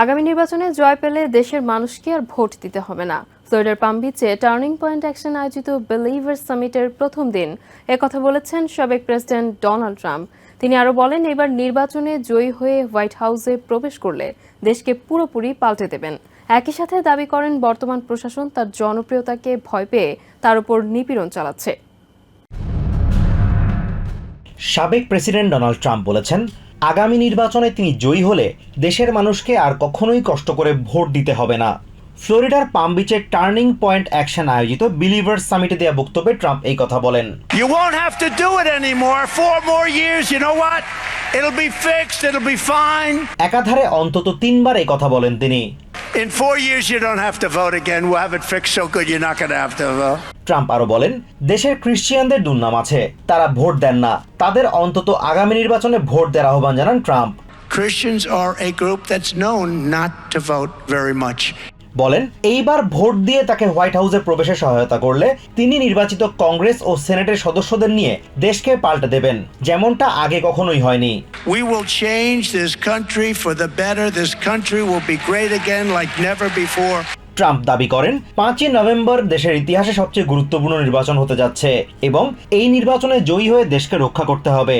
আগামী নির্বাচনে জয় পেলে দেশের মানুষকে আর ভোট দিতে হবে না। ফ্লোরিডার পাম বিচে টার্নিং পয়েন্ট অ্যাকশন আয়োজিত বিলিভার সামিটের প্রথম দিন। একথা বলেছেন সাবেক প্রেসিডেন্ট ডোনাল্ড ট্রাম্প। তিনি আরও বলেন, এবার নির্বাচনে জয়ী হয়ে হোয়াইট হাউসে প্রবেশ করলে দেশকে পুরোপুরি পাল্টে দেবেন। একই সাথে দাবি করেন, বর্তমান প্রশাসন তার জনপ্রিয়তাকে ভয় পেয়ে তার উপর নিপীড়ন চালাচ্ছে। সাবেক প্রেসিডেন্ট ডোনাল্ড ট্রাম্প বলেছেন আগামী নির্বাচনে তিনি জয়ী হলে দেশের মানুষকে আর কখনোই কষ্ট করে ভোট দিতে হবে না ফ্লোরিডার পাম বিচের টার্নিং পয়েন্ট অ্যাকশন আয়োজিত বিলিভার্স সামিটে দেওয়া বক্তব্যে ট্রাম্প এই কথা বলেন You won't have to do it anymore. Four more years, you know what? It'll be fixed, it'll be fine. একাধারে অন্তত তিনবার এই কথা বলেন তিনি In four years, you don't have to vote again. We'll have it fixed so good you're not going to have to vote. Trump আরও বলেন দেশের খ্রিস্টিয়ানদের দুর্নাম আছে তারা ভোট দেন না তাদের অন্তত আগামী নির্বাচনে ভোট দেওয়ার আহ্বান জানান Trump Christians are a group that's known not to vote very much. বলেন এইবার ভোট দিয়ে তাকে হোয়াইট হাউসে প্রবেশে সহায়তা করলে তিনি নির্বাচিত কংগ্রেস ও সেনেটের সদস্যদের নিয়ে দেশকে পাল্টে দেবেন যেমনটা আগে কখনোই হয়নি We will change this country for the better. This country will be great again like never before. Trump দাবি করেন পাঁচই নভেম্বর দেশের ইতিহাসে সবচেয়ে গুরুত্বপূর্ণ নির্বাচন হতে যাচ্ছে এবং এই নির্বাচনে জয়ী হয়ে দেশকে রক্ষা করতে হবে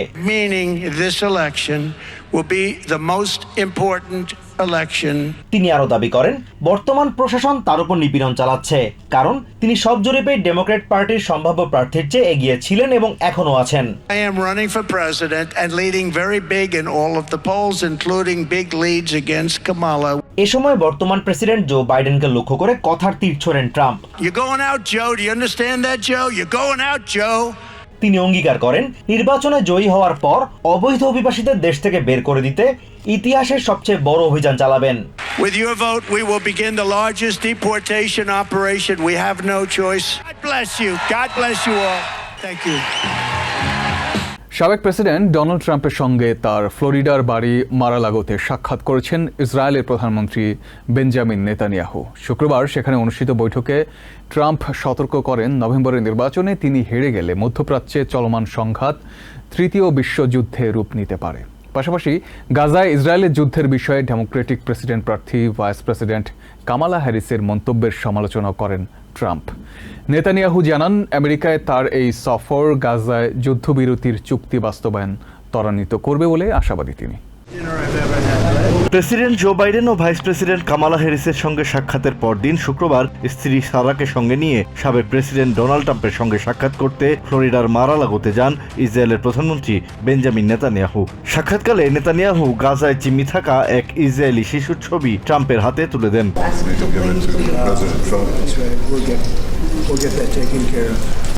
তিনি আরও দাবি করেন বর্তমান প্রশাসন তার উপর নিপীড়ন চালাচ্ছে কারণ তিনি সব জরিপে ডেমোক্রেট পার্টির সম্ভাব্য প্রার্থীর চেয়ে এগিয়ে ছিলেন এবং এখনও আছেন। I running for president and leading very big all of the polls including big leads against Kamala এই সময় বর্তমান প্রেসিডেন্ট জো বাইডেনকে লক্ষ্য করে কথার তীর ছড়েন Trump. You going out Joe তিনি অঙ্গীকার করেন নির্বাচনে জয়ী হওয়ার পর অবৈধ অভিবাসীদের দেশ থেকে বের করে দিতে ইতিহাসের সবচেয়ে বড় অভিযান চালাবেন With your vote, we will begin the largest deportation operation. We have no choice. God bless you. God bless you all. Thank you. সাবেক প্রেসিডেন্ট ডোনাল্ড ট্রাম্পের সঙ্গে তার ফ্লোরিডার বাড়ি মারালাগোতে সাক্ষাৎ করেছেন ইসরায়েলের প্রধানমন্ত্রী বেঞ্জামিন নেতানিয়াহু। শুক্রবার সেখানে অনুষ্ঠিত বৈঠকে ট্রাম্প সতর্ক করেন। নভেম্বরের নির্বাচনে তিনি হেরে গেলে মধ্যপ্রাচ্যে চলমান সংঘাত তৃতীয় বিশ্বযুদ্ধে রূপ নিতে পারে। পাশাপাশি গাজায় ইসরায়েলের যুদ্ধের বিষয়ে ডেমোক্রেটিক প্রেসিডেন্ট প্রার্থী ভাইস প্রেসিডেন্ট কামালা হ্যারিসের মন্তব্যের সমালোচনা করেন ট্রাম্প। নেতানিয়াহু জানান, আমেরিকায় তার এই সফর গাজায় যুদ্ধবিরতির চুক্তি বাস্তবায়ন ত্বরান্বিত করবে বলে আশাবাদী তিনি। প্রেসিডেন্ট জো বাইডেন ও ভাইস প্রেসিডেন্ট কামালা হ্যারিসের সঙ্গে সাক্ষাতের পরদিন শুক্রবার স্ত্রী সারাকে সঙ্গে নিয়ে সাবেক প্রেসিডেন্ট ডোনাল্ড ট্রাম্পের সঙ্গে সাক্ষাৎ করতে ফ্লোরিডার মারালাগোতে যান ইসরায়েলের প্রধানমন্ত্রী বেঞ্জামিন নেতানিয়াহু। সাক্ষাৎকালে নেতানিয়াহু গাজায় চিমি থাকা এক ইসরায়েলি শিশুর ছবি ট্রাম্পের হাতে তুলে দেন।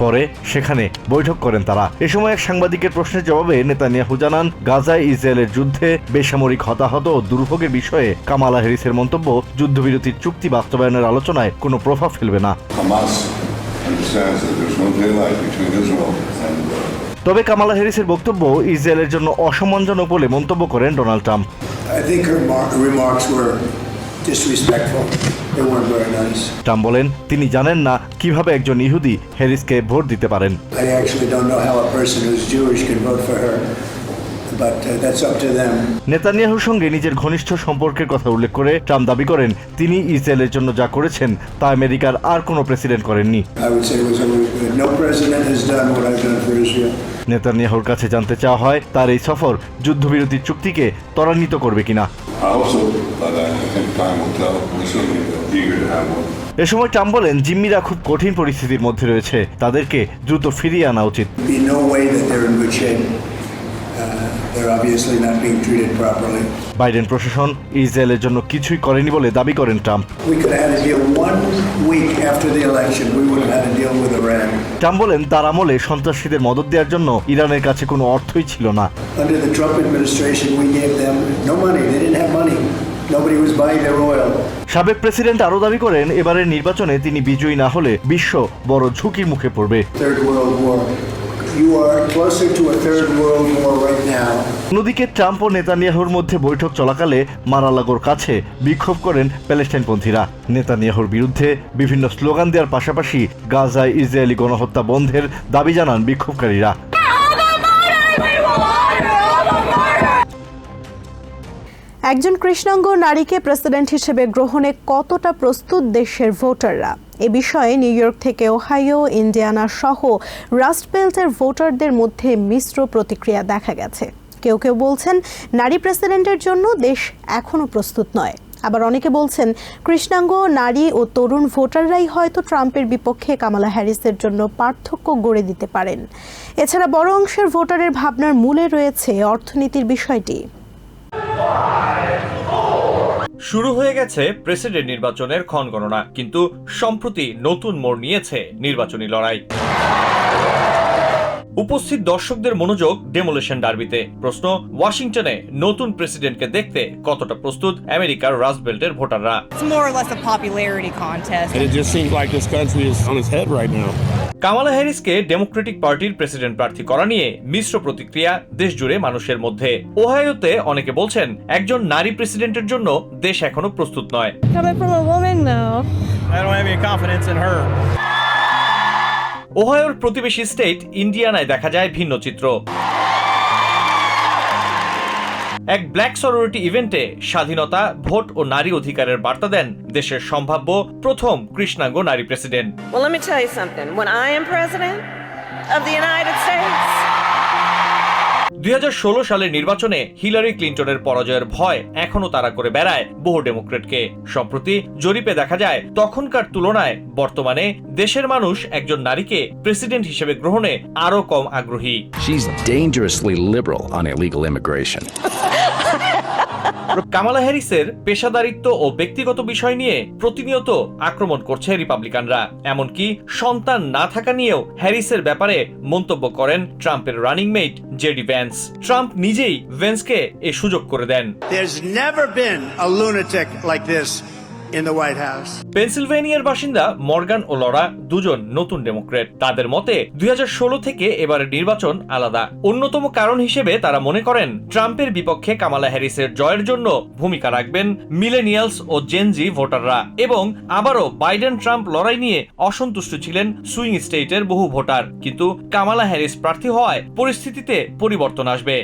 পরে সেখানে বৈঠক করেন তারা। এ সময় এক সাংবাদিকের প্রশ্নের জবাবে নেতানিয়াহু জানান গাজায় ইসরায়েলের যুদ্ধে বেসামরিক হতাহত ও দুর্ভোগের বিষয়ে কামালা হ্যারিসের মন্তব্য যুদ্ধবিরতির চুক্তি বাস্তবায়নের আলোচনায় কোনো প্রভাব ফেলবে না। তবে কামালা হ্যারিসের বক্তব্য ইসরায়েলের জন্য অসম্মানজনক বলে মন্তব্য করেন ডোনাল্ড ট্রাম্প। ট্রাম্প বলেন তিনি জানেন না কীভাবে একজন ইহুদি হ্যারিসকে ভোট দিতে পারেন। But uh, that's up to নেতানিয়াহুর সঙ্গে নিজের ঘনিষ্ঠ সম্পর্কের কথা উল্লেখ করে ট্রাম্প দাবি করেন তিনি ইসরায়েলের জন্য যা করেছেন তা আমেরিকার আর কোনো প্রেসিডেন্ট করেননি। Israel. নেতানিয়াহুর কাছে জানতে চাওয়া হয় তার এই সফর যুদ্ধবিরতির চুক্তিকে ত্বরান্বিত করবে কিনা. এ সময় ট্রাম্প বলেন জিম্মিরা খুব কঠিন পরিস্থিতির মধ্যে রয়েছে তাদেরকে দ্রুত ফিরিয়ে আনা উচিত। বাইডেন প্রশাসন ইসরায়েলের জন্য কিছুই করেনি বলে দাবি করেন ট্রাম্প. ট্রাম্প বলেন তার আমলে সন্ত্রাসীদের মদত দেওয়ার জন্য ইরানের কাছে কোনো অর্থই ছিল না Under the Trump administration, we gave them no money. They didn't have money. Nobody was buying their oil. সাবেক প্রেসিডেন্ট আরও দাবি করেন এবারের নির্বাচনে তিনি বিজয়ী না হলে বিশ্ব বড় ঝুঁকির মুখে পড়বে. অন্যদিকে ট্রাম্প ও নেতানিয়াহুর মধ্যে বৈঠক চলাকালে মারালাগোর কাছে বিক্ষোভ করেন প্যালেস্টাইনপন্থীরা। নেতানিয়াহুর বিরুদ্ধে বিভিন্ন স্লোগান দেওয়ার পাশাপাশি গাজায় ইসরায়েলি গণহত্যা বন্ধের দাবি জানান বিক্ষোভকারীরা। একজন কৃষ্ণাঙ্গ নারীকে প্রেসিডেন্ট হিসেবে গ্রহণে কতটা প্রস্তুত দেশের ভোটাররা? এ বিষয়ে নিউ ইয়র্ক থেকে ওহাইও, ইন্ডিয়ানা সহ রাস্ট বেল্টের ভোটারদের মধ্যে মিশ্র প্রতিক্রিয়া দেখা গেছে। কেউ কেউ বলছেন, নারী প্রেসিডেন্টের জন্য দেশ এখনও প্রস্তুত নয়। আবার অনেকে বলছেন, কৃষ্ণাঙ্গ নারী ও তরুণ ভোটাররাই হয়তো ট্রাম্পের বিপক্ষে কামালা হ্যারিসের জন্য পার্থক্য গড়ে দিতে পারেন। এছাড়া বড় অংশের ভোটারের ভাবনার মূলে রয়েছে অর্থনীতির বিষয়টি। শুরু হয়ে গেছে প্রেসিডেন্ট নির্বাচনের ক্ষণগণনা কিন্তু সম্প্রতি নতুন মোড় নিয়েছে নির্বাচনী লড়াই। উপস্থিত দর্শকদের মনোযোগ ডেমোলেশন ডার্বিতে। প্রশ্ন ওয়াশিংটনে নতুন প্রেসিডেন্টকে দেখতে কতটা প্রস্তুত আমেরিকার রাজবেল্টের ভোটাররা. কামালা হ্যারিসকে ডেমোক্রেটিক পার্টির প্রেসিডেন্ট প্রার্থী করা নিয়ে মিশ্র প্রতিক্রিয়া দেশজুড়ে মানুষের মধ্যে। ওহাইওতে অনেকে বলছেন একজন নারী প্রেসিডেন্টের জন্য দেশ এখনও প্রস্তুত নয়। ওহায়োর প্রতিবেশী স্টেট ইন্ডিয়ানায় দেখা যায় ভিন্ন চিত্র। এক ব্ল্যাক সরোরিটি ইভেন্টে স্বাধীনতা, ভোট ও নারী অধিকারের বার্তা দেন দেশের সম্ভাব্য প্রথম কৃষ্ণাঙ্গ নারী প্রেসিডেন্ট। দুই সালের নির্বাচনে হিলারি ক্লিন্টনের পরাজয়ের ভয় এখনও তারা করে বেড়ায় বহু ডেমোক্রেটকে সম্প্রতি জরিপে দেখা যায়, তখনকার তুলনায় বর্তমানে দেশের মানুষ একজন নারীকে প্রেসিডেন্ট হিসেবে গ্রহণে আরও কম আগ্রহী She's dangerously liberal on illegal immigration. Kamala হ্যারিসের পেশাদারিত্ব ও ব্যক্তিগত বিষয় নিয়ে প্রতিনিয়ত আক্রমণ করছে রিপাবলিকানরা। এমনকি সন্তান না থাকা নিয়েও হ্যারিসের ব্যাপারে মন্তব্য করেন ট্রাম্পের running mate JD Vance. Trump নিজেই ভ্যান্সকে এ সুযোগ করে দেন। There's never been a lunatic like this in the White House. পেনসিলভেনিয়ার বাসিন্দা মর্গান ও লরা দুজন নতুন ডেমোক্রেট তাদের মতে দুই থেকে এবারের নির্বাচন আলাদা অন্যতম কারণ হিসেবে তারা মনে করেন ট্রাম্পের বিপক্ষে কামালা হ্যারিসের জয়ের জন্য ভূমিকা রাখবেন মিলেনিয়ালস ও জেনজি ভোটাররা এবং আবারও বাইডেন ট্রাম্প লড়াই নিয়ে অসন্তুষ্ট ছিলেন সুইং স্টেটের বহু ভোটার কিন্তু কামালা হ্যারিস প্রার্থী হওয়ায় পরিস্থিতিতে পরিবর্তন আসবে.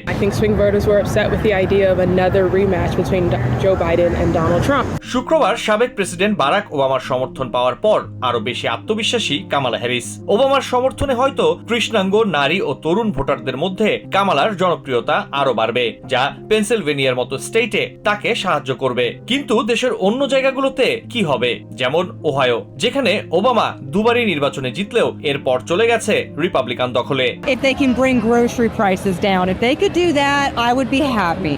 শুক্রবার সাবেক প্রেসিডেন্ট বারাক ওবামার সমর্থন পাওয়ার পর আরও বেশি আত্মবিশ্বাসী কামালা হ্যারিস। ওবামার সমর্থনে হয়তো কৃষ্ণাঙ্গ নারী ও তরুণ ভোটারদের মধ্যে কামালার জনপ্রিয়তা আরও বাড়বে যা পেনসিলভেনিয়ার মতো স্টেটে তাকে সাহায্য করবে। কিন্তু দেশের অন্য জায়গাগুলোতে কি হবে? যেমন ওহায়ো যেখানে ওবামা দুবারই নির্বাচনে জিতলেও এরপর চলে গেছে রিপাবলিকান দখলে। If they can bring grocery prices down, if they could do that, I would be happy.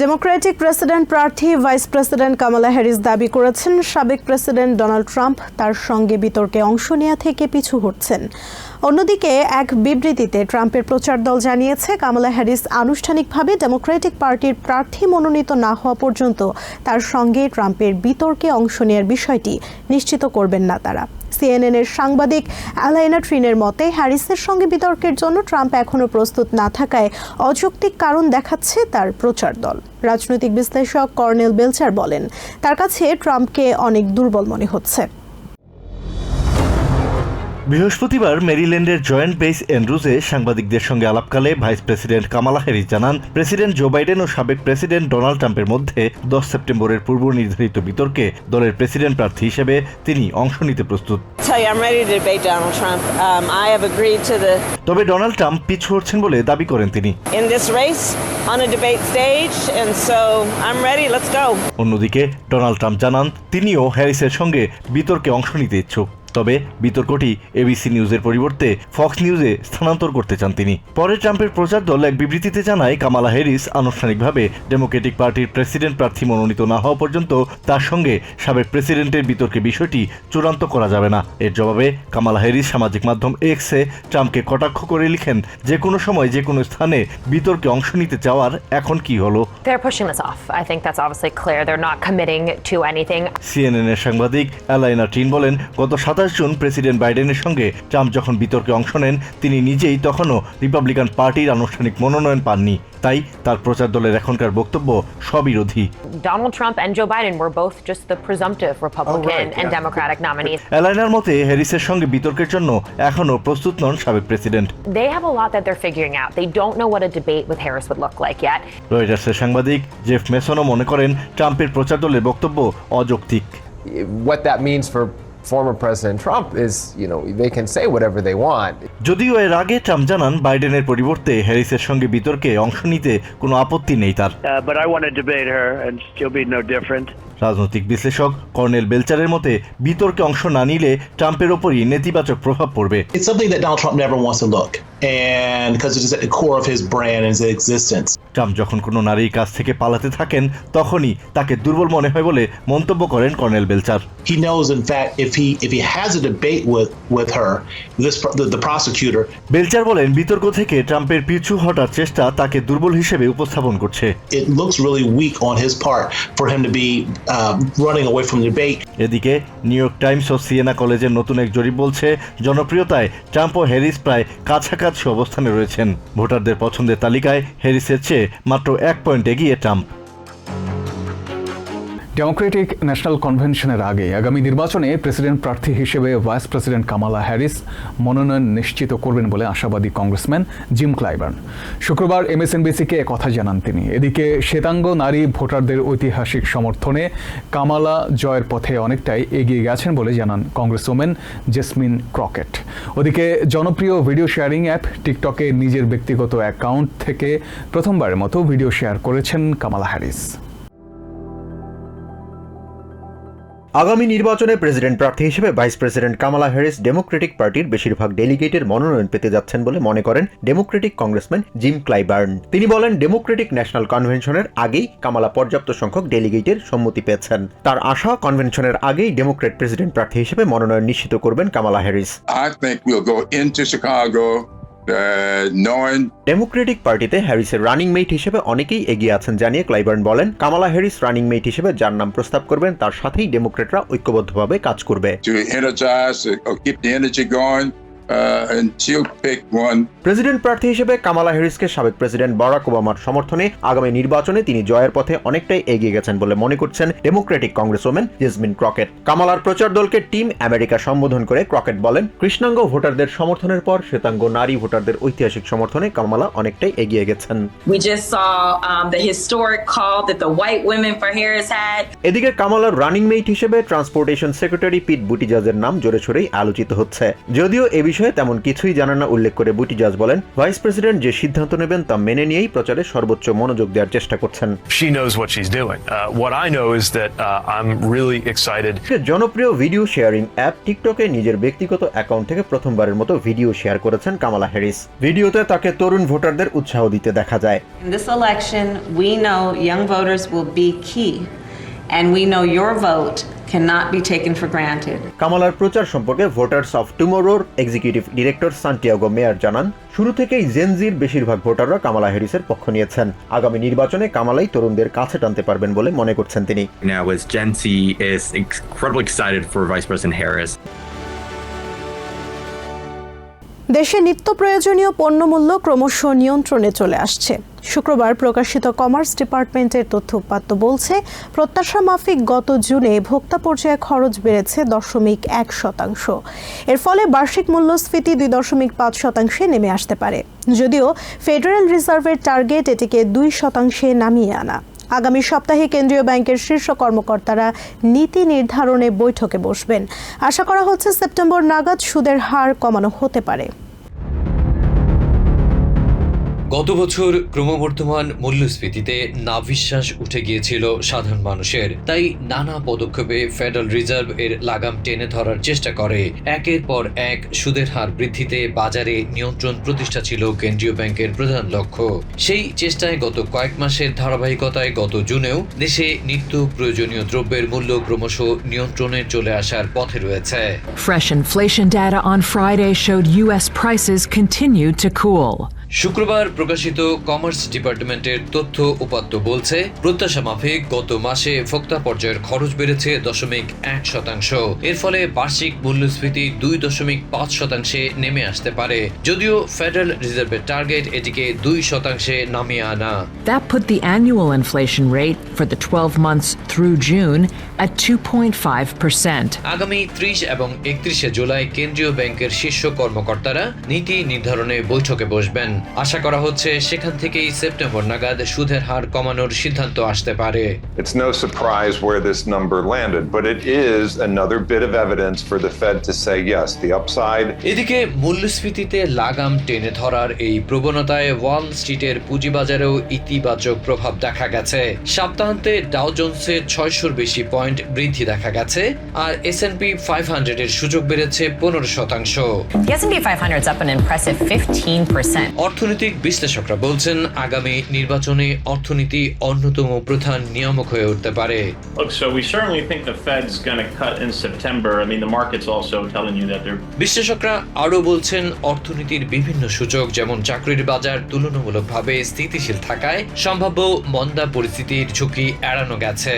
Democratic president প্রার্থী ভাইস প্রেসিডেন্ট কামালা হ্যারিস দাবি করেছেন, সাবেক প্রেসিডেন্ট ডোনাল্ড ট্রাম্প তার সঙ্গে বিতর্কে অংশ নেওয়া থেকে পিছু হটছেন। অন্যদিকে, এক বিবৃতিতে ট্রাম্পের প্রচার দল জানিয়েছে, কামালা হ্যারিস আনুষ্ঠানিকভাবে ডেমোক্রেটিক পার্টির প্রার্থী মনোনীত না হওয়া পর্যন্ত তার সঙ্গে ট্রাম্পের বিতর্কে অংশ নেওয়ার বিষয়টি নিশ্চিত করবেন না তারা। সিএনএন এর সাংবাদিক অ্যালাইনা ট্রিনের মতে, হ্যারিসের সঙ্গে বিতর্কের জন্য ট্রাম্প এখনও প্রস্তুত না থাকায় অযৌক্তিক কারণ দেখাচ্ছে তার প্রচার দল। রাজনৈতিক বিশ্লেষক কর্নেল বেলচার বলেন, তার কাছে ট্রাম্পকে অনেক দুর্বল মনে হচ্ছে। বৃহস্পতিবার মেরিল্যান্ডের জয়েন্ট বেস এন্ড্রুজে সাংবাদিকদের সঙ্গে আলাপকালে ভাইস প্রেসিডেন্ট কামালা হ্যারিস জানান প্রেসিডেন্ট জো বাইডেন ও সাবেক প্রেসিডেন্ট ডোনাল্ড ট্রাম্পের মধ্যে দশ সেপ্টেম্বরের পূর্ব নির্ধারিত বিতর্কে দলের প্রেসিডেন্ট প্রার্থী হিসেবে তিনি অংশ নিতে প্রস্তুত. Um, তবে ডোনাল্ড ট্রাম্প পিছু হচ্ছেন বলে দাবি করেন তিনি। অন্যদিকে ডোনাল্ড ট্রাম্প জানান তিনিও হ্যারিসের সঙ্গে বিতর্কে অংশ নিতে ইচ্ছুক। তবে বিতর্কটি এবিসি নিউজের পরিবর্তে ফক্স নিউজে স্থানান্তর করতে চান তিনি। পরে ট্রাম্পের প্রচার দল এক বিবৃতিতে জানায় কামালা হ্যারিস আনুষ্ঠানিকভাবে ডেমোক্রেটিক পার্টির প্রেসিডেন্ট প্রার্থী মনোনীত না হওয়া পর্যন্ত তার সঙ্গে সাবেক প্রেসিডেন্টের বিতর্কে বিষয়টি চূড়ান্ত করা যাবে না। এর জবাবে কামালা হ্যারিস সামাজিক মাধ্যম এক্সে ট্রাম্পকে কটাক্ষ করে লিখেন যে কোনো সময় যে কোনো স্থানে বিতর্কে অংশ নিতে চাওয়ার এখন কি হলো. সিএনএন এর সাংবাদিক অ্যালাইনা টিন বলেন গত সাতাশ সাতাশ জুন প্রেসিডেন্ট বাইডেনের সঙ্গে ট্রাম্প যখন বিতর্কে অংশ নেন তিনি নিজেই তখনও রিপাবলিকান পার্টির আনুষ্ঠানিক মনোনয়ন পাননি তাই তার প্রচার দলের এখনকার বক্তব্য স্ববিরোধী Donald Trump and Joe Biden were both just the presumptive Republican and Democratic nominees. অ্যালাইনার মতে হ্যারিসের সঙ্গে বিতর্কের জন্য এখনও প্রস্তুত নন সাবেক president They have a lot that they're figuring out. They don't know what a debate with Harris would look like yet. রয়টার্সের সাংবাদিক জেফ মেসনও মনে করেন ট্রাম্পের প্রচার দলের বক্তব্য অযৌক্তিক what that means for former President Trump is, you know, they can say whatever they want. যদিও এর আগে ট্রাম্প জানান বাইডেনের পরিবর্তে হ্যারিসের সঙ্গে বিতর্কে অংশ নিতে কোনো আপত্তি নেই তার Uh, but I want to debate her, and she'll be no different. রাজনৈতিক বিশ্লেষক কর্নেল বেলচারের মতে বিতর্কে অংশ না নিলে ট্রাম্পের ওপরই নেতিবাচক প্রভাব পড়বে It's something that Donald Trump never wants to look, and because it is at the core of his brand and his existence. Trump যখন কোনো নারীর কাছ থেকে পালাতে থাকেন তখনই তাকে দুর্বল মনে হয় বলে মন্তব্য করেন colonel Belcher He knows, in fact, if he if he has a debate with with her, this the, the prosecutor, Belcher বলেন বিতর্ক থেকে ট্রাম্পের পিছু হটার চেষ্টা তাকে দুর্বল হিসেবে উপস্থাপন করছে it looks really weak on his part for him to be uh, running away from the debate. এদিকে নিউ ইয়র্ক টাইমস ও সিয়েনা কলেজের নতুন এক জরিপ বলছে জনপ্রিয়তায় ট্রাম্প ও হ্যারিস প্রায় কাছাকাছি অবস্থানে রয়েছেন। ভোটারদের পছন্দের তালিকায় হ্যারিসের চেয়ে মাত্র এক পয়েন্ট এগিয়ে ট্রাম্প। ডেমোক্রেটিক ন্যাশনাল কনভেনশনের আগে আগামী নির্বাচনে প্রেসিডেন্ট প্রার্থী হিসেবে ভাইস প্রেসিডেন্ট কামালা হ্যারিস মনোনয়ন নিশ্চিত করবেন বলে আশাবাদী কংগ্রেসম্যান জিম ক্লাইবার্ন শুক্রবার এমএসএনবিসিকে কথা জানান তিনি। এদিকে শ্বেতাঙ্গ নারী ভোটারদের ঐতিহাসিক সমর্থনে কামালা জয়ের পথে অনেকটাই এগিয়ে গেছেন বলে জানান কংগ্রেস ওমেন জেসমিন ক্রকেট। ওদিকে জনপ্রিয় ভিডিও শেয়ারিং অ্যাপ টিকটকে নিজের ব্যক্তিগত অ্যাকাউন্ট থেকে প্রথমবারের মতো ভিডিও শেয়ার করেছেন কামালা হ্যারিস। আগামী নির্বাচনে প্রেসিডেন্ট প্রার্থী হিসেবে vice president Kamala Harris Democratic পার্টির বেশিরভাগ ডেলিগেটের মনোনয়ন পেতে যাচ্ছেন বলে মনে করেন ডেমোক্রেটিক কংগ্রেসম্যান জিম ক্লাইবার্ন। তিনি বলেন, ডেমোক্রেটিক ন্যাশনাল কনভেনশনের আগেই কামালা পর্যাপ্ত সংখ্যক ডেলিগেটের সম্মতি পেয়েছেন। তার আশা, কনভেনশনের আগেই ডেমোক্রেট প্রেসিডেন্ট প্রার্থী হিসেবে মনোনয়ন নিশ্চিত করবেন কামালা হ্যারিস। ডেমোক্রেটিক পার্টিতে হ্যারিসের রানিং মেট হিসেবে অনেকেই এগিয়ে আছেন জানিয়ে ক্লাইবার্ন বলেন কামালা হ্যারিস রানিং মেট হিসেবে যার নাম প্রস্তাব করবেন তার সাথেই ডেমোক্রেটরা ঐক্যবদ্ধভাবে কাজ করবে। Uh, প্রেসিডেন্ট প্রার্থী হিসেবে কামালা হ্যারিসকে সাবেক প্রেসিডেন্ট বারাক ওবামার সমর্থনে আগামী নির্বাচনে তিনি জয়ের পথে অনেকটাই এগিয়ে গেছেন বলে মনে করছেন ডেমোক্রেটিক কংগ্রেসওম্যান জেসমিন ক্রকেট। কামালার প্রচার দলকে টিম আমেরিকা সম্বোধন করে ক্রকেট বলেন কৃষ্ণাঙ্গ ভোটারদের সমর্থনের পর শ্বেতাঙ্গ নারী ভোটারদের ঐতিহাসিক সমর্থনে কামালা অনেকটাই এগিয়ে গেছেন। Um. এদিকে কামালার রানিং মেট হিসেবে ট্রান্সপোর্টেশন সেক্রেটারি পিট বুটিজাজের নাম জোরে সোরেই আলোচিত হচ্ছে। যদিও এ বিষয়ে তেমন কিছুই জানান না উল্লেখ করে বুটিজাজ বলেন ভাইস প্রেসিডেন্ট যে সিদ্ধান্ত নেবেন তা মেনে নিয়েই প্রচারে সর্বোচ্চ মনোযোগ দেওয়ার চেষ্টা করছেন She knows what she's doing. Uh, what I know is that uh, I'm really excited. জনপ্রিয় ভিডিও শেয়ারিং অ্যাপ টিকটকে নিজের ব্যক্তিগত অ্যাকাউন্ট থেকে প্রথমবারের মতো ভিডিও শেয়ার করেছেন কামালা হ্যারিস ভিডিওতে তাকে তরুণ ভোটারদের উৎসাহ দিতে দেখা যায় In this election, we know young voters will be key, and we know your vote cannot be taken for granted. কামালার প্রচার সম্পর্কে ভোটারস অফ টুমোরোর এক্সিকিউটিভ ডিরেক্টর সান্টিয়াগো মেয়ার জানান শুরু থেকেই জেনজির বেশিরভাগ ভোটাররা কামালা হ্যারিসের পক্ষ নিয়েছেন আগামী নির্বাচনে কামালাই তরুণদের কাছে টানতে পারবেন বলে মনে করছেন তিনি Now, as Gen Z is incredibly excited for Vice President Harris. দেশে নিত্য প্রয়োজনীয় পণ্যমূল্য ক্রমশ নিয়ন্ত্রণে চলে আসছে। শুক্রবার প্রকাশিত কমার্স ডিপার্টমেন্টের তথ্য উপাত্ত বলছে, প্রত্যাশা মাফিক গত জুনে ভোক্তা পর্যায়ে খরচ বেড়েছে দশমিক এক শতাংশ। এর ফলে বার্ষিক মূল্যস্ফীতি দুই দশমিক পাঁচ শতাংশে নেমে আসতে পারে। যদিও ফেডারেল রিজার্ভের টার্গেট এটিকে দুই শতাংশে নামিয়ে আনা। আগামী সপ্তাহে কেন্দ্রীয় ব্যাংকের শীর্ষ কর্মকর্তারা নীতি নির্ধারণে বৈঠকে বসবেন। আশা করা হচ্ছে সেপ্টেম্বর নাগাদ সুদের হার কমানো হতে পারে। গত বছর ক্রমবর্ধমান মূল্যস্ফীতিতে নাভিশ্বাস উঠে গিয়েছিল সাধারণ মানুষের তাই নানা পদক্ষেপে ফেডারেল রিজার্ভ এর লাগাম টেনে ধরার চেষ্টা করে একের পর এক সুদের হার বৃদ্ধিতে বাজারে নিয়ন্ত্রণ প্রতিষ্ঠা ছিল কেন্দ্রীয় ব্যাংকের প্রধান লক্ষ্য সেই চেষ্টায় গত কয়েক মাসের ধারাবাহিকতায় গত জুনেও দেশে নিত্য প্রয়োজনীয় দ্রব্যের মূল্য ক্রমশ নিয়ন্ত্রণে চলে আসার পথে রয়েছে Fresh inflation data on Friday showed U.S. prices continued to cool. শুক্রবার প্রকাশিত কমার্স ডিপার্টমেন্টের তথ্য উপাত্ত বলছে প্রত্যাশা মাফিক গত মাসে ভোক্তা পর্যায়ের খরচ বেড়েছে দশমিক এক শতাংশ। এর ফলে বার্ষিক মূল্যস্ফীতি দুই দশমিক পাঁচ শতাংশে নেমে আসতে পারে। যদিও ফেডারেল রিজার্ভের টার্গেট এটিকে দুই শতাংশে নামিয়ে আনা। That put the annual inflation rate for the 12 months through June at 2.5%. আগামী ত্রিশ এবং একত্রিশে জুলাই কেন্দ্রীয় ব্যাংকের শীর্ষ কর্মকর্তারা নীতি নির্ধারণে বৈঠকে বসবেন। আশা করা হচ্ছে সেখান থেকেই সেপ্টেম্বর নাগাদ সুদের হার কমানোর সিদ্ধান্ত আসতে পারে। It's no surprise where this number landed, but it is another bit of evidence for the Fed to say yes, the upside. এদিকে মূল্যস্ফীতিতে লাগাম টেনে ধরার এই প্রবণতায় ওয়াল স্ট্রিটের পুঁজিবাজারেও ইতিবাচক প্রভাব দেখা গেছে। সপ্তাহান্তে ডাও জোন্সে ছয়শোর বেশি পয়েন্ট বৃদ্ধি দেখা গেছে আর পি ফাইভ হান্ড্রেডের সুযোগ বেড়েছে পনেরো শতাংশ। The S&P 500 is up an impressive 15%. অর্থনৈতিক বিশ্লেষকরা বলছেন আগামী নির্বাচনে অর্থনীতি অন্যতম প্রধান নিয়ামক হয়ে উঠতে পারে। বিশ্লেষকরা আরও বলছেন অর্থনীতির বিভিন্ন সূচক যেমন চাকরির বাজার তুলনামূলকভাবে স্থিতিশীল থাকায় সম্ভাব্য মন্দা পরিস্থিতির ঝুঁকি এড়ানো গেছে।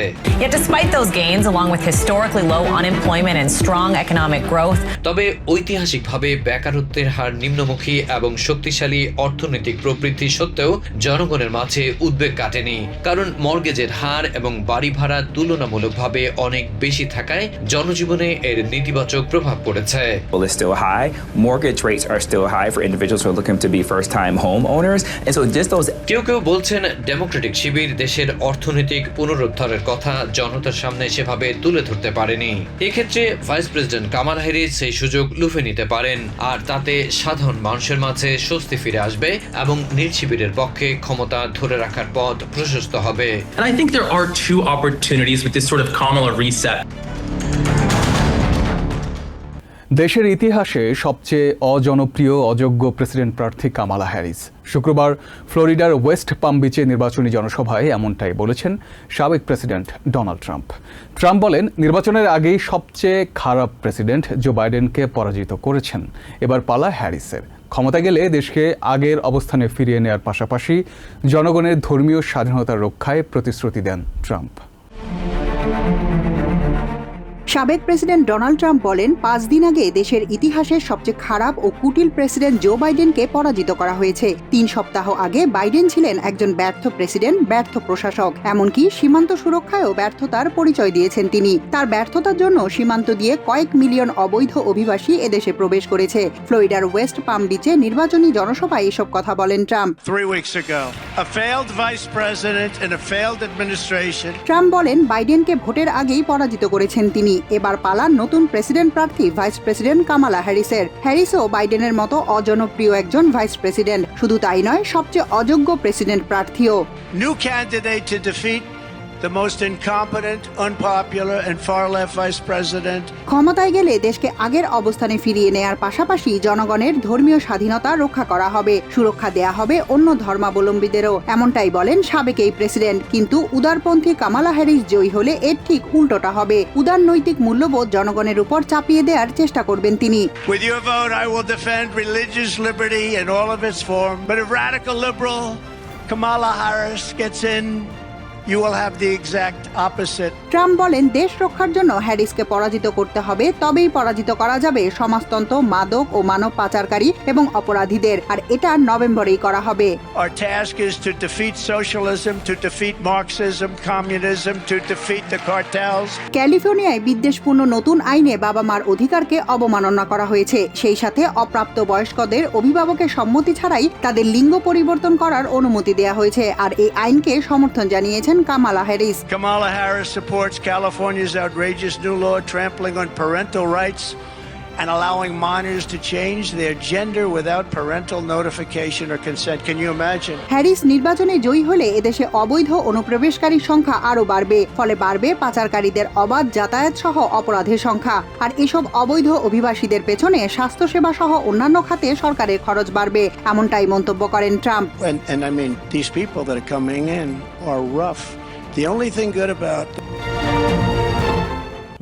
তবে ঐতিহাসিকভাবে বেকারত্বের হার নিম্নমুখী এবং শক্তিশালী অর্থনৈতিক প্রবৃদ্ধি সত্ত্বেও জনগণের মাঝে উদ্বেগ কাটেনি। কারণ মর্গেজের হার এবং বাড়ি ভাড়া তুলনামূলকভাবে অনেক বেশি থাকায় জনজীবনে এর নেতিবাচক প্রভাব পড়েছে। কেউ কেউ বলছেন ডেমোক্রেটিক শিবির দেশের অর্থনৈতিক পুনরুদ্ধারের কথা জনতার সামনে সেভাবে তুলে ধরতে পারেনি। এক্ষেত্রে ভাইস প্রেসিডেন্ট কামাল হ্যারিস সেই সুযোগ লুফে নিতে পারেন। আর তাতে সাধারণ মানুষের মাঝে স্বস্তি ফিরে আসবে। এবং নীল শিবিরের পক্ষে ক্ষমতা ধরে রাখার পথ প্রশস্ত হবে। And I think there are two opportunities with this sort of Kamala reset. দেশের ইতিহাসে সবচেয়ে অজনপ্রিয় অযোগ্য প্রেসিডেন্ট প্রার্থী কামালা হ্যারিস। শুক্রবার ফ্লোরিডার ওয়েস্ট পাম বিচে নির্বাচনী জনসভায় এমনটাই বলেছেন সাবেক প্রেসিডেন্ট ডোনাল্ড ট্রাম্প। ট্রাম্প বলেন নির্বাচনের আগেই সবচেয়ে খারাপ প্রেসিডেন্ট জো বাইডেনকে পরাজিত করেছেন। এবার পালা হ্যারিসের। ক্ষমতা গেলে দেশকে আগের অবস্থানে ফিরিয়ে নেওয়ার পাশাপাশি জনগণের ধর্মীয় স্বাধীনতা রক্ষায় প্রতিশ্রুতি দেন ট্রাম্প। সাবেক প্রেসিডেন্ট ডোনাল্ড ট্রাম্প বলেন পাঁচ দিন আগে দেশের ইতিহাসের সবচেয়ে খারাপ ও কুটিল প্রেসিডেন্ট জো বাইডেনকে পরাজিত করা হয়েছে। তিন সপ্তাহ আগে বাইডেন ছিলেন একজন ব্যর্থ প্রেসিডেন্ট ব্যর্থ প্রশাসক এমনকি সীমান্ত সুরক্ষায়ও ব্যর্থতার পরিচয় দিয়েছেন তিনি। তার ব্যর্থতার জন্য সীমান্ত দিয়ে কয়েক মিলিয়ন অবৈধ অভিবাসী এদেশে প্রবেশ করেছে। ফ্লোরিডার ওয়েস্ট পাম বিচে নির্বাচনী জনসভায় এসব কথা বলেন ট্রাম্প। ট্রাম্প বলেন বাইডেনকে ভোটের আগেই পরাজিত করেছেন তিনি। এবার পালান নতুন প্রেসিডেন্ট প্রার্থী ভাইস প্রেসিডেন্ট কামালা হ্যারিসের। হ্যারিসও বাইডেনের মতো অজনপ্রিয় একজন ভাইস প্রেসিডেন্ট। শুধু তাই নয়, সবচেয়ে অযোগ্য প্রেসিডেন্ট প্রার্থীও। New candidate to defeat the most incompetent, unpopular, and far left vice president. ক্ষমতায় গেলে দেশকে আগের অবস্থানে ফিরিয়ে নেয়ার পাশাপাশি জনগণের ধর্মীয় স্বাধীনতা রক্ষা করা হবে সুরক্ষা দেয়া হবে অন্য ধর্মাবলম্বীদেরও এমনটাই বলেন সাবেক এই প্রেসিডেন্ট কিন্তু উদারপন্থী কামালা হ্যারিস জয়ী হলে এর ঠিক উল্টোটা হবে উদার নৈতিক মূল্যবোধ জনগণের উপর চাপিয়ে দেওয়ার চেষ্টা করবেন তিনি With your vote, I will defend religious liberty in all of its form. But if radical liberal Kamala Harris gets in, you will have the exact opposite. Trump বলেন দেশ রক্ষার জন্য হ্যারিসকে পরাজিত করতে হবে তবেই পরাজিত করা যাবে সমাজতন্ত্র মাদক ও মানব পাচারকারী এবং অপরাধীদের আর এটা নভেম্বরেই করা হবে Our task is to defeat socialism, to defeat Marxism, communism, to defeat the cartels. ক্যালিফোর্নিয়ায় বিদ্বেষপূর্ণ নতুন আইনে বাবা মার অধিকারকে অবমাননা করা হয়েছে সেই সাথে অপ্রাপ্ত বয়স্কদের অভিভাবকের সম্মতি ছাড়াই তাদের লিঙ্গ পরিবর্তন করার অনুমতি দেওয়া হয়েছে আর এই আইনকে সমর্থন জানিয়েছেন Kamala Harris. Kamala Harris supports California's outrageous new law trampling on parental rights and allowing minors to change their gender without parental notification or consent. Can you imagine? Harris নির্বাচনে জয়ী হলে এদেশে অবৈধ অনুপ্রবেশকারীর সংখ্যা আরও বাড়বে ফলে বাড়বে পাচারকারীদের অবাধ যাতায়াত সহ অপরাধের সংখ্যা আর এসব অবৈধ অভিবাসীদের পেছনে স্বাস্থ্যসেবা সহ অন্যান্য খাতে সরকারের খরচ বাড়বে এমনটাই মন্তব্য করেন Trump And, and I mean, these people that are coming in are rough. The only thing good about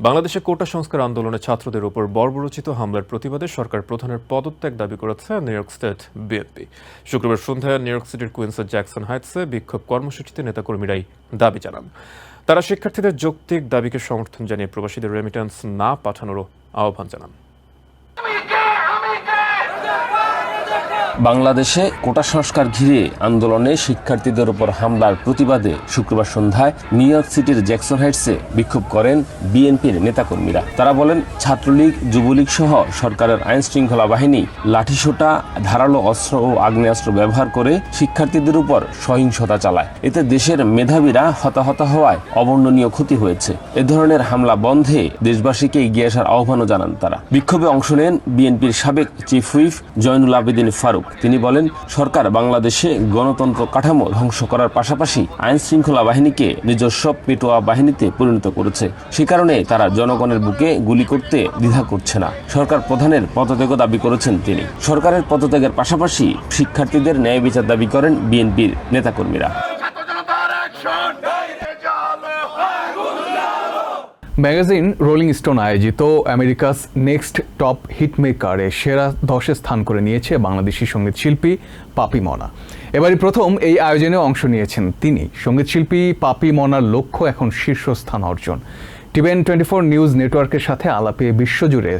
বাংলাদেশে কোটা সংস্কার আন্দোলনে ছাত্রদের উপর বর্বরচিত হামলার প্রতিবাদে সরকার প্রধানের পদত্যাগ দাবি করেছে নিউ ইয়র্ক স্টেট বিএনপি। শুক্রবার সন্ধ্যায় নিউ ইয়র্ক সিটির কুইন্সের জ্যাকসন হাইটসে বিক্ষোভ কর্মসূচিতে নেতাকর্মীরাই দাবি জানান। তারা শিক্ষার্থীদের যৌক্তিক দাবিকে সমর্থন জানিয়ে প্রবাসীদের রেমিটেন্স না পাঠানোরও আহ্বান জানান। বাংলাদেশে কোটা সংস্কার ঘিরে আন্দোলনে শিক্ষার্থীদের উপর হামলার প্রতিবাদে শুক্রবার সন্ধ্যায় নিউ ইয়র্ক সিটির জ্যাকসন হাইটসে বিক্ষোভ করেন বিএনপির নেতাকর্মীরা। তারা বলেন, ছাত্রলীগ, যুবলীগ সহ সরকারের আইন শৃঙ্খলা বাহিনী লাঠিসোঁটা, ধারালো অস্ত্র ও আগ্নেয়াস্ত্র ব্যবহার করে শিক্ষার্থীদের উপর সহিংসতা চালায়। এতে দেশের মেধাবীরা হতাহত হওয়ায় অবর্ণনীয় ক্ষতি হয়েছে। এ ধরনের হামলা বন্ধে দেশবাসীকে এগিয়ে আসার আহ্বানও জানান তারা। বিক্ষোভে অংশ নেন বিএনপির সাবেক চিফ হুইপ জয়নুল আবেদিন ফারুক। তিনি বলেন, সরকার বাংলাদেশে গণতন্ত্র কাঠামো ধ্বংস করার পাশাপাশি আইন শৃঙ্খলা বাহিনীকে নিজস্ব পেটোয়া বাহিনীতে পরিণত করেছে। সে কারণে তারা জনগণের বুকে গুলি করতে দ্বিধা করছে না। সরকার প্রধানের পদত্যাগও দাবি করেছেন তিনি। সরকারের পদত্যাগের পাশাপাশি শিক্ষার্থীদের ন্যায় বিচার দাবি করেন বিএনপির নেতাকর্মীরা। ম্যাগাজিন রোলিং স্টোন আয়োজিত আমেরিকাস নেক্সট টপ হিটমেকারে সেরা দশে স্থান করে নিয়েছে বাংলাদেশি সংগীত শিল্পী পাপি মনা। এবারই প্রথম এই আয়োজনে অংশ নিয়েছেন তিনি। সংগীত শিল্পী পাপি মনার লক্ষ্য এখন শীর্ষস্থান অর্জন। টিভেন টোয়েন্টি ফোর নিউজ নেটওয়ার্কের সাথে আলাপে বিশ্বজুড়ে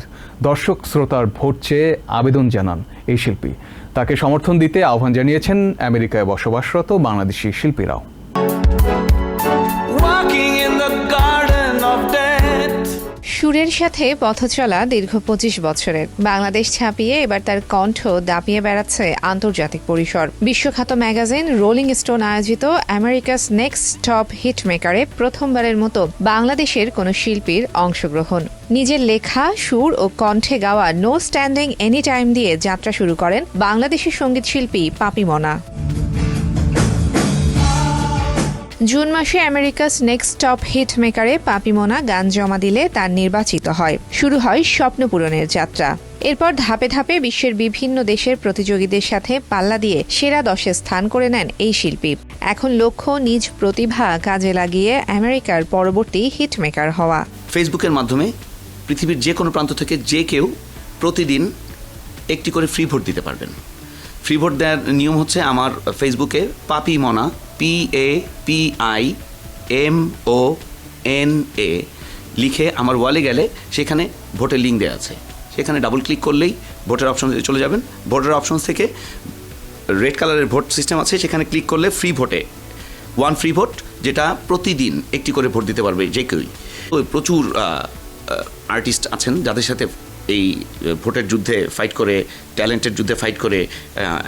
দর্শক শ্রোতার ভোট চেয়ে আবেদন জানান এই শিল্পী। তাকে সমর্থন দিতে আহ্বান জানিয়েছেন আমেরিকায় বসবাসরত বাংলাদেশি শিল্পীরাও। সুরের সাথে পথ চলা দীর্ঘ পঁচিশ বছরের। বাংলাদেশ ছাপিয়ে এবার তার কণ্ঠ দাপিয়ে বেড়াচ্ছে আন্তর্জাতিক পরিসর। বিশ্বখ্যাত ম্যাগাজিন রোলিং স্টোন আয়োজিত আমেরিকাস নেক্সট টপ হিট মেকারে প্রথমবারের মতো বাংলাদেশের কোনো শিল্পীর অংশগ্রহণ। নিজের লেখা, সুর ও কণ্ঠে গাওয়া নো স্ট্যান্ডিং এনি টাইম দিয়ে যাত্রা শুরু করেন বাংলাদেশের সংগীত শিল্পী পাপি মনা। জুন মাসে আমেরিকাস নেক্সট টপ হিট মেকারে পাপিমোনা গান জমা দিলে তার নির্বাচিত হয়। শুরু হয় স্বপ্ন পূরণের যাত্রা। এরপর ধাপে ধাপে বিশ্বের বিভিন্ন দেশের প্রতিযোগীদের সাথে পাল্লা দিয়ে সেরা দশে স্থান করে নেন এই শিল্পী। এখন লক্ষ্য, নিজ প্রতিভা কাজে লাগিয়ে আমেরিকার পরবর্তী হিটমেকার হওয়া। ফেসবুকের মাধ্যমে পৃথিবীর যে কোনো প্রান্ত থেকে যে কেউ প্রতিদিন একটি করে ফ্রি ভোট দিতে পারবেন। ফ্রি ভোট দেওয়ার নিয়ম হচ্ছে আমার ফেসবুকে Papi Mona P A P I M O N A লিখে আমার ওয়ালে গেলে সেখানে ভোটের লিঙ্ক দেওয়া আছে। সেখানে ডাবল ক্লিক করলেই ভোটের অপশন চলে যাবেন। ভোটের অপশন থেকে রেড কালারের ভোট সিস্টেম আছে, সেখানে ক্লিক করলে ফ্রি ভোটে ওয়ান ফ্রি ভোট যেটা প্রতিদিন একটি করে ভোট দিতে পারবে যে কেউই। প্রচুর আর্টিস্ট আছেন যাদের সাথে এই ভোটের যুদ্ধে ফাইট করে ট্যালেন্টের যুদ্ধে ফাইট করে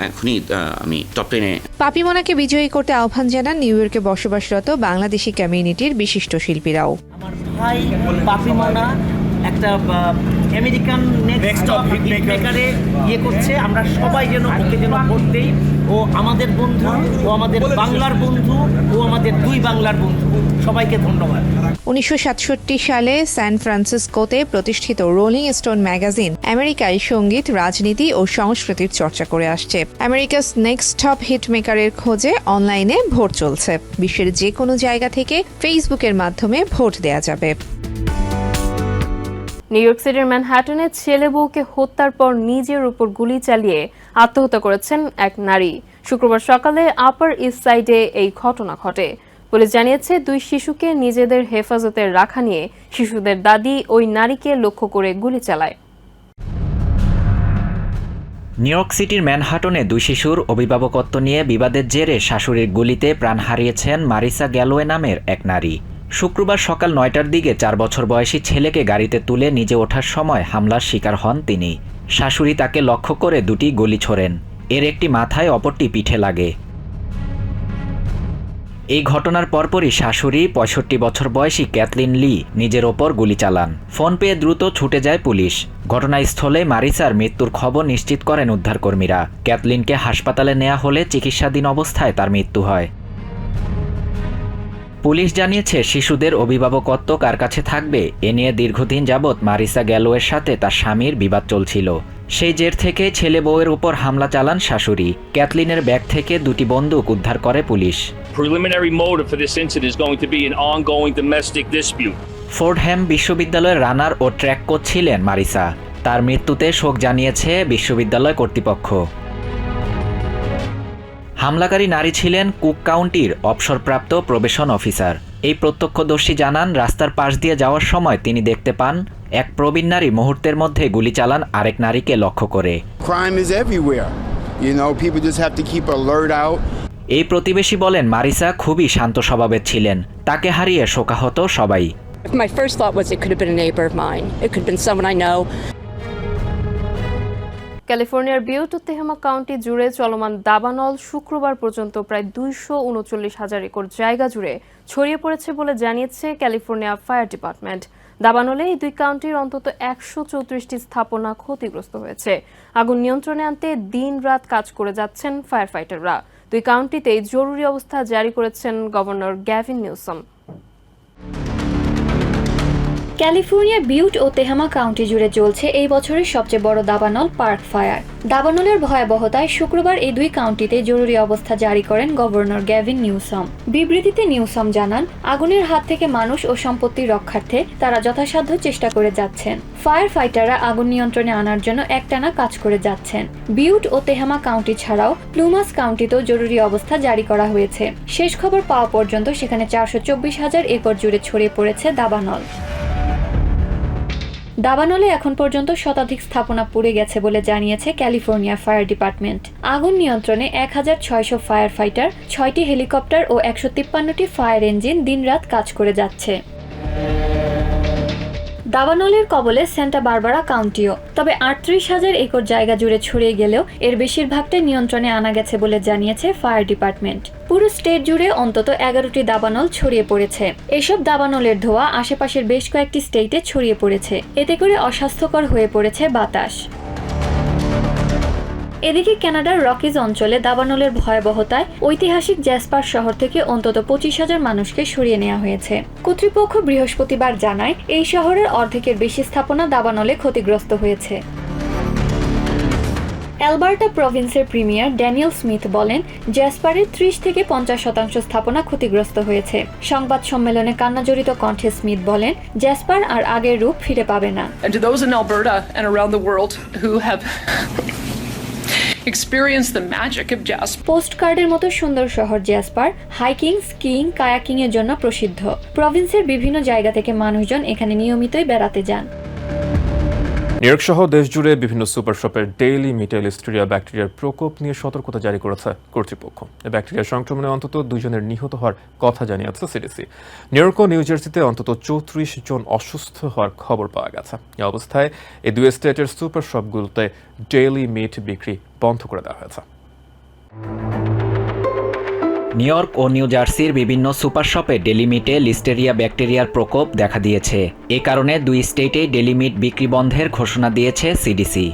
এখনই আমি টপ টেনে পাপিমোনাকে বিজয়ী করতে আহ্বান জানান নিউ ইয়র্কে বসবাসরত বাংলাদেশি কমিউনিটির বিশিষ্ট শিল্পীরাও। আমার ভাই পাপিমোনা একটা আমেরিকান নেক্সট মেকারে ইয়ে করছে। আমরা সবাই যেন ওকে যেন ভোট দেই। ও আমাদের বন্ধু ও আমাদের বাংলার বন্ধু ও আমাদের দুই বাংলার বন্ধু। সবাইকে ধন্যবাদ। উনিশশো সাতষট্টি সালে স্যান ফ্রান্সিসকোতে প্রতিষ্ঠিত রোলিং স্টোন ম্যাগাজিন আমেরিকায় সংগীত রাজনীতি ও সংস্কৃতির চর্চা করে আসছে। আমেরিকাস নেক্সট টপ হিট মেকারের খোঁজে অনলাইনে ভোট চলছে। বিশ্বের যে কোনো জায়গা থেকে ফেসবুকের মাধ্যমে ভোট দেয়া যাবে। নিউ ইয়র্ক সিটির ম্যানহাটনে ছেলে বউকে হত্যার পর নিজের উপর গুলি চালিয়ে আত্মহত্যা করেছেন এক নারী। শুক্রবার সকালে আপার ইস্ট সাইডে এই ঘটনা ঘটে। পুলিশ জানিয়েছে, দুই শিশুকে নিজেদের হেফাজতে রাখা নিয়ে শিশুদের দাদি ওই নারীকে লক্ষ্য করে গুলি চালায়। নিউ ইয়র্ক সিটির ম্যানহাটনে দুই শিশুর অভিভাবকত্ব নিয়ে বিবাদের জেরে শাশুড়ির গুলিতে প্রাণ হারিয়েছেন মারিসা গ্যালোয়ে নামের এক নারী। শুক্রবার সকাল নয়টার দিকে চার বছর বয়সী ছেলেকে গাড়িতে তুলে নিজে ওঠার সময় হামলার শিকার হন তিনি। শাশুড়ি তাকে লক্ষ্য করে দুটি গুলি ছোড়েন। এর একটি মাথায়, অপরটি পিঠে লাগে। এই ঘটনার পরপরই শাশুড়ি, পঁয়ষট্টি বছর বয়সী ক্যাথলিন লি নিজের ওপর গুলি চালান। ফোন পেয়ে দ্রুত ছুটে যায় পুলিশ। ঘটনাস্থলে মারিসার মৃত্যুর খবর নিশ্চিত করেন উদ্ধারকর্মীরা। ক্যাথলিনকে হাসপাতালে নেওয়া হলে চিকিৎসাধীন অবস্থায় তার মৃত্যু হয়। পুলিশ জানিয়েছে শিশুদের অভিভাবকত্ব কার কাছে থাকবে? এ নিয়ে দীর্ঘদিন যাবৎ মারিসা গ্যালোয়ের সাথে তার স্বামীর বিবাদ চলছিল। সেই জের থেকে ছেলে বউয়ের উপর হামলা চালান শাশুড়ি। ক্যাথলিনের ব্যাগ থেকে দুটি বন্দুক উদ্ধার করে police. Preliminary motive for this incident is going to be an ongoing domestic dispute. Fordham বিশ্ববিদ্যালয়ের রানার ও ট্র্যাক কোচ ছিলেন মারিসা। তার মৃত্যুতে শোক জানিয়েছে বিশ্ববিদ্যালয় কর্তৃপক্ষ। হামলাকারী নারী ছিলেন কুক কাউন্টির অবসরপ্রাপ্ত প্রবেশন অফিসার এই প্রত্যক্ষদর্শী জানান রাস্তার পাশ দিয়ে যাওয়ার সময় তিনি দেখতে পান এক প্রবীণ নারী মুহূর্তের মধ্যে গুলি চালান আরেক নারীকে লক্ষ্য করে. এই প্রতিবেশী বলেন মারিসা খুবই শান্ত স্বভাবের ছিলেন তাকে হারিয়ে শোকাহত সবাই My first thought was it could have been a neighbor of mine. It could have been someone I know. ক্যালিফোর্নিয়ার বিউট তেহমা কাউন্টি জুড়ে চলমান দাবানল শুক্রবার পর্যন্ত প্রায় দুইশো উনচল্লিশ হাজার একর জায়গা জুড়ে ছড়িয়ে পড়েছে বলে জানিয়েছে ক্যালিফোর্নিয়া ফায়ার ডিপার্টমেন্ট। দাবানলে এই দুই কাউন্টির অন্তত একশো চৌত্রিশটি স্থাপনা ক্ষতিগ্রস্ত হয়েছে। আগুন নিয়ন্ত্রণে আনতে দিন রাত কাজ করে যাচ্ছেন ফায়ার ফাইটাররা দুই কাউন্টিতেই জরুরি অবস্থা জারি করেছেন গভর্নর গ্যাভিন নিউসম। ক্যালিফোর্নিয়ার বিউট ও তেহামা কাউন্টি জুড়ে চলছে এই বছরের সবচেয়ে বড় দাবানল পার্ক ফায়ার। দাবানলের ভয়াবহতায় শুক্রবার এই দুই কাউন্টিতে জরুরি অবস্থা জারি করেন গভর্নর গ্যাভিন নিউসম। বিবৃতিতে নিউসম জানান, আগুনের হাত থেকে মানুষ ও সম্পত্তি রক্ষার্থে তারা যথাসাধ্য চেষ্টা করে যাচ্ছেন। ফায়ার ফাইটাররা আগুন নিয়ন্ত্রণে আনার জন্য একটানা কাজ করে যাচ্ছেন। বিউট ও তেহামা কাউন্টি ছাড়াও প্লুমাস কাউন্টিতেও জরুরি অবস্থা জারি করা হয়েছে। শেষ খবর পাওয়া পর্যন্ত সেখানে চারশো হাজার একর জুড়ে ছড়িয়ে পড়েছে দাবানল। দাবানলে এখন পর্যন্ত শতাধিক স্থাপনা পুড়ে গেছে বলে জানিয়েছে ক্যালিফোর্নিয়া ফায়ার ডিপার্টমেন্ট। আগুন নিয়ন্ত্রণে এক হাজার ছয়শো ফায়ার ফাইটার ছয়টি হেলিকপ্টার ও একশো তিপ্পান্নটি ফায়ার ইঞ্জিন দিনরাত কাজ করে যাচ্ছে। দাবানলের কবলে সেন্টা বারবারা কাউন্টিও। তবে আটত্রিশ হাজার একর জায়গা জুড়ে ছড়িয়ে গেলেও এর বেশিরভাগটাই নিয়ন্ত্রণে আনা গেছে বলে জানিয়েছে ফায়ার ডিপার্টমেন্ট। পুরো স্টেট জুড়ে অন্তত এগারোটি দাবানল ছড়িয়ে পড়েছে। এসব দাবানলের ধোয়া আশেপাশের বেশ কয়েকটি স্টেটে ছড়িয়ে পড়েছে। এতে করে অস্বাস্থ্যকর হয়ে পড়েছে বাতাস। এদিকে কানাডার রকিজ অঞ্চলে দাবানলের ভয়াবহতায় ঐতিহাসিক জ্যাসপার শহর থেকে অন্তত পঁচিশ হাজার মানুষকে সরিয়ে নেওয়া হয়েছে। কর্তৃপক্ষ বৃহস্পতিবার জানায়, এই শহরের অর্ধেকের বেশি স্থাপনা দাবানলে ক্ষতিগ্রস্ত হয়েছে। অ্যালবার্টা প্রভিন্সের প্রিমিয়ার ড্যানিয়েল স্মিথ বলেন, জ্যাসপারের ত্রিশ থেকে পঞ্চাশ শতাংশ স্থাপনা ক্ষতিগ্রস্ত হয়েছে। সংবাদ সম্মেলনে কান্নাজড়িত কণ্ঠে স্মিথ বলেন, জ্যাসপার আর আগের রূপ ফিরে পাবে না। Alberta the magic of Jasper. Post কার্ডের মতো সুন্দর শহর জ্যাসপার হাইকিং স্কিইং কায়াকিং এর জন্য প্রসিদ্ধ প্রভিন্সের বিভিন্ন জায়গা থেকে মানুষজন এখানে নিয়মিতই বেড়াতে যান নিউইয়র্ক সহ দেশ জুড়ে বিভিন্ন সুপার শপের ডেইলি মিটে লিস্টেরিয়া ব্যাকটেরিয়ার প্রকোপ নিয়ে সতর্কতা জারি করেছে কর্তৃপক্ষ। ব্যাকটেরিয়া সংক্রমণে অন্তত দুজনের নিহত হওয়ার কথা জানিয়েছে সিডিসি। নিউইয়র্ক ও নিউ জার্সিতে অন্তত চৌত্রিশ জন অসুস্থ হওয়ার খবর পাওয়া গেছে। এই অবস্থায় এই দুই স্টেটের সুপার শপগুলোতে ডেইলি মিট বিক্রি বন্ধ করে দেওয়া হয়েছে। নিউ ইয়র্ক ও নিউ জার্সির বিভিন্ন সুপার শপে ডেলিমিটে লিস্টেরিয়া ব্যাকটেরিয়ার প্রকোপ দেখা দিয়েছে। এ কারণে দুই স্টেটেই ডেলিমিট বিক্রি বন্ধের ঘোষণা দিয়েছে সিডিসি।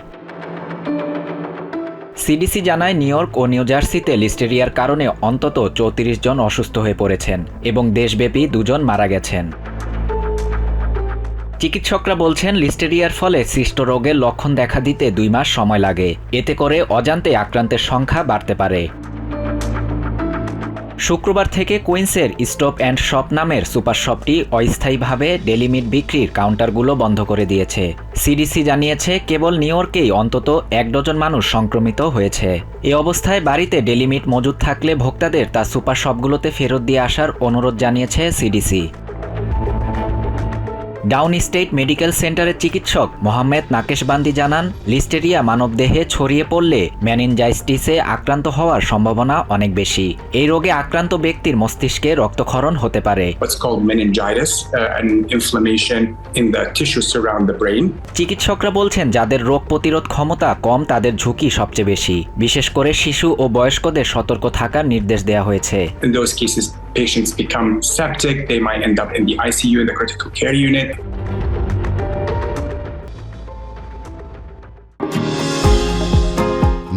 সিডিসি জানায় নিউ ইয়র্ক ও নিউ জার্সিতে লিস্টেরিয়ার কারণে অন্তত চৌত্রিশ জন অসুস্থ হয়ে পড়েছেন এবং দেশব্যাপী দুজন মারা গেছেন। চিকিৎসকরা বলছেন, লিস্টেরিয়ার ফলে সৃষ্ট রোগের লক্ষণ দেখা দিতে দুই মাস সময় লাগে। এতে করে অজান্তে আক্রান্তের সংখ্যা বাড়তে পারে। শুক্রবার থেকে কুইন্সের স্টপ অ্যান্ড শপ নামের সুপার শপটি অস্থায়ীভাবে ডেলিমিট বিক্রির কাউন্টারগুলো বন্ধ করে দিয়েছে। সিডিসি জানিয়েছে, কেবল নিউ ইয়র্কেই অন্তত এক ডজন মানুষ সংক্রমিত হয়েছে। এ অবস্থায় বাড়িতে ডেলিমিট মজুদ থাকলে ভোক্তাদের তা সুপার শপগুলোতে ফেরত দিয়ে আসার অনুরোধ জানিয়েছে সিডিসি। ডাউন স্টেট মেডিকেল সেন্টারের চিকিৎসক মোহাম্মদ নাকেশবান্দি জানান লিস্টেরিয়া মানবদেহে ছড়িয়ে পড়লে ম্যানিনজাইস্টিসে আক্রান্ত হওয়ার সম্ভাবনা অনেক বেশি। এই রোগে আক্রান্ত ব্যক্তির মস্তিষ্কে রক্তক্ষরণ হতে পারে। Uh. চিকিৎসকরা বলছেন যাদের রোগ প্রতিরোধ ক্ষমতা কম তাদের ঝুঁকি সবচেয়ে বেশি। বিশেষ করে শিশু ও বয়স্কদের সতর্ক থাকার নির্দেশ দেওয়া হয়েছে। Patients become septic, they might end up in the ICU, in the critical care unit.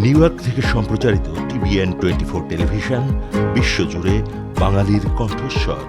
New York থেকে সম্প্রচারিত টিভিএন টোয়েন্টি ফোর টেলিভিশন বিশ্বজুড়ে বাঙালির কণ্ঠস্বর